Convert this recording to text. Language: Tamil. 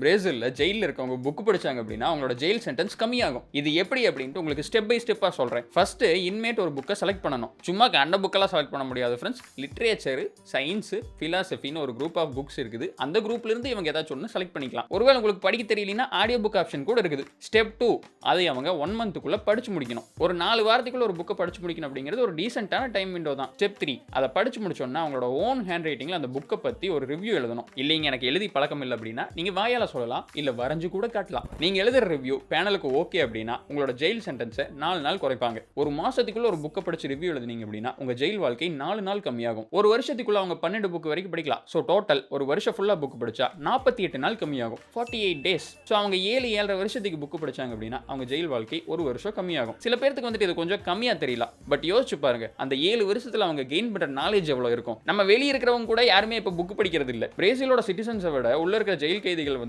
பிரேசிலில் ஜெயிலில் இருக்கவங்க புக் படிச்சாங்க அப்படின்னா அவங்களோட ஜெயில் சென்டென்ஸ் கம்மியாகும். இது எப்படி அப்படின்ட்டு உங்களுக்கு ஸ்டெப் பை ஸ்டெப்பாக சொல்கிறேன் ஃபஸ்ட்டு இன்மேட் ஒரு புக்கை செலக்ட் பண்ணணும். சும்மா கண்ட புக்கெல்லாம் செலக்ட் பண்ண முடியாது ஃப்ரெண்ட்ஸ் லிட்ரேச்சர் சயின்ஸு ஃபிலாசபின்னு ஒரு குரூப் ஆஃப் புக்ஸ் இருக்குது. அந்த குரூப்லேருந்து இவங்க ஏதாச்சும் ஒன்று செலக்ட் பண்ணிக்கலாம். ஒருவேளை உங்களுக்கு படிக்க தெரியலனா ஆடியோ புக் ஆப்ஷன் கூட இருக்குது. ஸ்டெப் டூ அதை அவங்க ஒன் மந்த்துக்குள்ளே படிச்சு முடிக்கணும். ஒரு நாலு வாரத்துக்குள்ள ஒரு புக்கை படிச்சு முடிக்கணும் அப்படிங்கிறது ஒரு டீசென்ட்டான டைம் விண்டோ தான். ஸ்டெப் த்ரீ அதை படிச்சு முடிச்சோன்னா அவங்களோட ஓன் ஹேண்ட் ரைட்டிங்கில் அந்த புக்கை பற்றி ஒரு ரிவ்யூ எழுதணும். இல்லைங்க எனக்கு எழுதி பழக்கம் இல்லை அப்படின்னா நீங்கள் வாய் வாயால் சொல்லலாம் இல்லை வரைஞ்சு கூட காட்டலாம். நீங்க எழுதுற ரிவ்யூ பேனலுக்கு ஓகே அப்படின்னா உங்களோட ஜெயில் சென்டென்ஸை நாலு நாள் குறைப்பாங்க. ஒரு மாசத்துக்குள்ள ஒரு புக்கை படிச்சு ரிவ்யூ எழுதுனீங்க அப்படின்னா உங்க ஜெயில் வாழ்க்கை நாலு நாள் கம்மியாகும். ஒரு வருஷத்துக்குள்ள அவங்க பன்னெண்டு புக் வரைக்கும் படிக்கலாம். ஸோ டோட்டல் ஒரு வருஷம் ஃபுல்லா புக் படிச்சா நாற்பத்தி எட்டு நாள் கம்மியாகும். ஃபார்ட்டி எயிட் டேஸ் ஸோ அவங்க ஏழு ஏழரை வருஷத்துக்கு புக் படிச்சாங்க அப்படின்னா அவங்க ஜெயில் வாழ்க்கை ஒரு வருஷம் கம்மியாகும். சில பேருக்கு வந்துட்டு இது கொஞ்சம் கம்மியா தெரியல. பட் யோசிச்சு பாருங்க அந்த ஏழு வருஷத்துல அவங்க கெயின் பண்ணுற நாலேஜ் எவ்வளவு இருக்கும்? நம்ம வெளியே இருக்கிறவங்க கூட யாருமே இப்போ புக் படிக்கிறது இல்லை பிரேசிலோட சிட்டிசன்ஸை விட உள்ள இருக்கிற ஜெயில் கைதிகள்